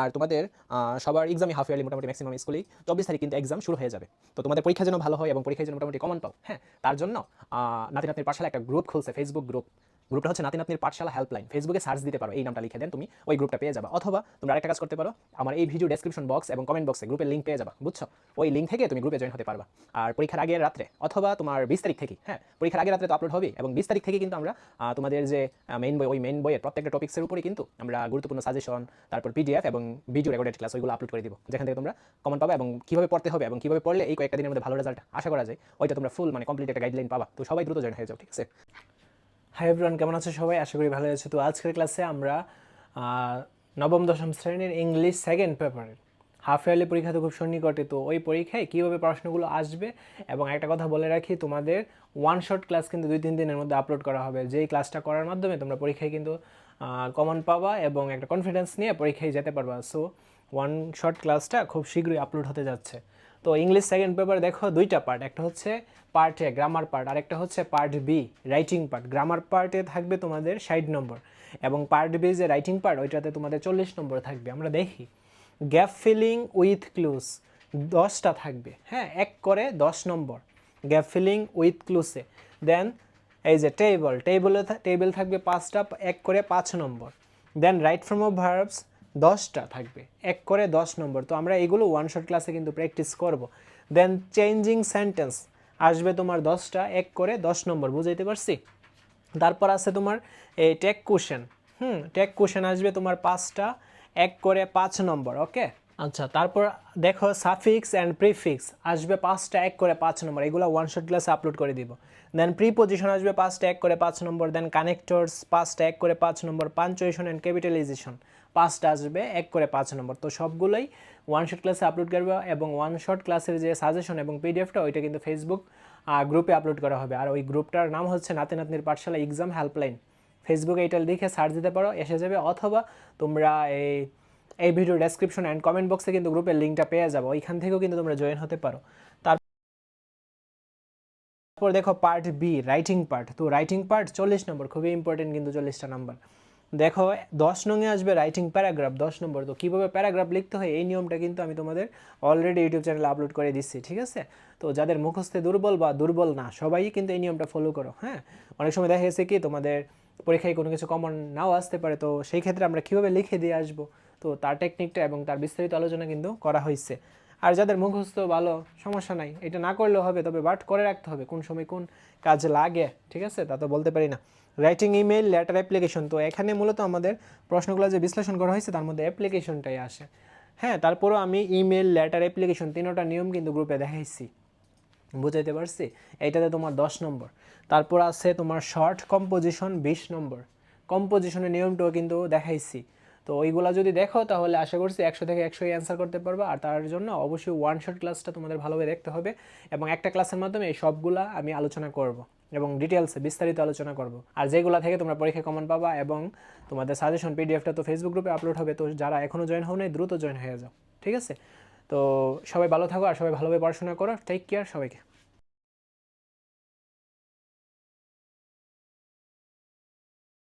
আর তোমাদের সবার এক্সামই হাফ ইয়ারলি মোটামুটি ম্যাক্সিমাম স্কুলেই চব্বিশ তারিখ কিন্তু এক্সাম শুরু হয়ে যাবে। তো তোমাদের পরীক্ষা যেন ভালো হয় এবং পরীক্ষায় যেন মোটামুটি কমন পাও। হ্যাঁ তার জন্য নাতি নাতির পাশাল একটা গ্রুপ খুলছে ফেসবুক গ্রুপ গ্রুপটা হচ্ছে নাতি নাতনির পাঠশালা হেল্পলাইন ফেসবুকে সার্চ দিতে পারো, এই নামটা লিখে দেন, তুমি ওই গ্রুপটা পেয়ে যাবা। অথবা তোমরা আরেকটা কাজ করতে পারো, আমার এই ভিডিও ডেসক্রিপশন বক্স এবং কমেন্ট বক্সে গ্রুপের লিঙ্ক পেয়ে যাবা, বুঝছ? ওই লিঙ্ক থেকে তুমি গ্রুপে জয়েন হতে পারবা। আর পরীক্ষার আগের রাত্রে, অথবা তোমার বিশ তারিখ থেকে হ্যাঁ পরীক্ষার আগের রাত্রে তো আপলোড হবে এবং বিশ তারিখ থেকে কিন্তু আমরা তোমাদের যে মেইন বই, ওই মেইন বইয়ের প্রত্যেকটা টপিক্সের উপরে কিন্তু আমরা গুরুত্বপূর্ণ সাজেশন তারপর পিডিএফ এবং ভিডিও রেকর্ডেড ক্লাস ওইগুলো আপলোড করে দিব। যেখান থেকে তোমরা কমন পাবা এবং কীভাবে পড়তে হবে এবং কীভাবে পড়লে এই কয়েকটা দিনের মধ্যে ভালো রেজাল্ট আশা করা যায়, ওইটা তোমরা ফুল মানে কমপ্লিট একটা গাইডলাইন পাবা। তো সবাই দ্রুত জয়েন হয়ে যাও, ঠিক আছে? হাই এভরিওয়ান কেমন আছো সবাই? আশা করি ভালো আছো। তো আজকের ক্লাসে আমরা নবম, দশম শ্রেণির ইংলিশ সেকেন্ড পেপারের হাফ ইয়ারলি পরীক্ষা তো খুব সন্নিকটে, তো ওই পরীক্ষায় কীভাবে প্রশ্নগুলো আসবে এবং একটা কথা বলে রাখি, তোমাদের ওয়ান শট ক্লাস কিন্তু দুই, তিন দিনের মধ্যে আপলোড করা হবে। যেই ক্লাসটা করার মাধ্যমে তোমরা পরীক্ষায় কিন্তু কমন পাবা এবং একটা কনফিডেন্স নিয়ে পরীক্ষায় যেতে পারবা। সো ওয়ান শট ক্লাসটা খুব শীঘ্রই আপলোড হতে যাচ্ছে। তো ইংলিশ সেকেন্ড পেপার দেখো দুইটা পার্ট একটা হচ্ছে পার্ট এ গ্রামার পার্ট আরেকটা হচ্ছে part B writing part grammar পার্টে থাকবে তোমাদের ষাট নম্বর এবং পার্ট বি যে রাইটিং পার্ট ওইটাতে তোমাদের চল্লিশ নম্বর থাকবে। আমরা দেখি। গ্যাপ ফিলিং উইথ ক্লুজ দশটা থাকবে। হ্যাঁ এক করে দশ নম্বর গ্যাপ ফিলিং উইথ ক্লুসে দেন এই যে টেবল টেবলে টেবিল থাকবে পাঁচটা, এক করে পাঁচ নম্বর then right form of verbs দশটা থাকবে, এক করে দশ নম্বর। তো আমরা এগুলো ওয়ান শট ক্লাসে কিন্তু প্র্যাকটিস করব। দেন চেঞ্জিং সেন্টেন্স আসবে তোমার দশটা, এক করে দশ নম্বর, বুঝাইতে পারছি? তারপর আছে তোমার এই টেক কুশন হুম টেক কুশন আসবে তোমার পাঁচটা, এক করে পাঁচ নম্বর ওকে আচ্ছা তারপর দেখো সাফিক্স অ্যান্ড প্রিফিক্স আসবে পাঁচটা এক করে পাঁচ নম্বর, এগুলো ওয়ান শট ক্লাসে আপলোড করে দিব। দেন প্রিপোজিশন আসবে পাঁচটা এক করে পাঁচ নম্বর দেন কানেক্টরস পাঁচটা এক করে পাঁচ নম্বর পাঞ্চুয়েশন অ্যান্ড ক্যাপিটালাইজেশন পাঁচটা আসবে এক করে পাঁচ নম্বর। তো সবগুলোই ওয়ান শট ক্লাসে আপলোড করবে এবং ওয়ান শট ক্লাসের যে সাজেশন এবং পিডিএফটা ওইটা কিন্তু ফেসবুক গ্রুপে আপলোড করা হবে। আর ওই গ্রুপটার নাম হচ্ছে নাতি নাতনির পাঠশালা এক্সাম হেল্পলাইন ফেসবুকে এটা লিখে সার্চ দিতে পারো, এসে যাবে। অথবা তোমরা এই এই ভিডিও ডেসক্রিপশন অ্যান্ড কমেন্ট বক্সে কিন্তু গ্রুপের লিঙ্কটা পেয়ে যাব। ওইখান থেকেও কিন্তু তোমরা জয়েন হতে পারো। তারপর দেখো পার্ট বি রাইটিং পার্ট তো রাইটিং পার্ট চল্লিশ নম্বর খুবই ইম্পর্টেন্ট কিন্তু চল্লিশটা নাম্বার দেখো, দশ নঙে আসবে রাইটিং প্যারাগ্রাফ দশ নম্বর তো কীভাবে প্যারাগ্রাফ লিখতে হয়, এই নিয়মটা কিন্তু আমি তোমাদের অলরেডি ইউটিউব চ্যানেলে আপলোড করে দিচ্ছি, ঠিক আছে? তো যাদের মুখস্থে দুর্বল বা দুর্বল না, সবাই কিন্তু এই নিয়মটা ফলো করো হ্যাঁ? অনেক সময় দেখা গেছে কি, তোমাদের পরীক্ষায় কোনো কিছু কমন নাও আসতে পারে, তো সেই ক্ষেত্রে আমরা কীভাবে লিখে দিয়ে আসব? তো তার টেকনিকটা এবং তার বিস্তারিত আলোচনা কিন্তু করা হয়েছে। আর যাদের মুখস্থ ভালো, সমস্যা নাই, এটা না করলেও হবে, তবে বাট করে রাখতে হবে, কোন সময় কোন কাজে লাগে, ঠিক আছে? তা তো বলতে পারি না। রাইটিং ইমেল লেটার অ্যাপ্লিকেশন তো এখানে মূলত আমাদের প্রশ্নগুলো যে বিশ্লেষণ করা হয়েছে, তার মধ্যে অ্যাপ্লিকেশনটাই আসে। হ্যাঁ তারপরও আমি ইমেল লেটার অ্যাপ্লিকেশন তিনোটা নিয়ম কিন্তু গ্রুপে দেখাইছি। বুঝাইতে পারছি? এইটাতে তোমার দশ নম্বর। তারপর আছে তোমার শর্ট কম্পোজিশন বিশ নম্বর। কম্পোজিশনের নিয়মটাও কিন্তু দেখাইছি। তো ওইগুলা যদি দেখো, তাহলে আশা করছি একশো থেকে একশোই অ্যান্সার করতে পারবা। আর তার জন্য অবশ্যই ওয়ান শট ক্লাসটা তোমাদের ভালোভাবে দেখতে হবে এবং একটা ক্লাসের মাধ্যমে এই সবগুলা আমি আলোচনা করব এবং ডিটেলসে বিস্তারিত আলোচনা করব। আর যেগুলা থেকে তোমরা পরীক্ষা কমন পাবা এবং তোমাদের সাজেশন পিডিএফটা তো ফেসবুক গ্রুপে আপলোড হবে, তো যারা এখনও জয়েন হও নাই, দ্রুত জয়েন হয়ে যাও। ঠিক আছে? তো সবাই ভালো থাকো আর সবাই ভালোভাবে পড়াশোনা করো। টেক কেয়ার সবাইকে।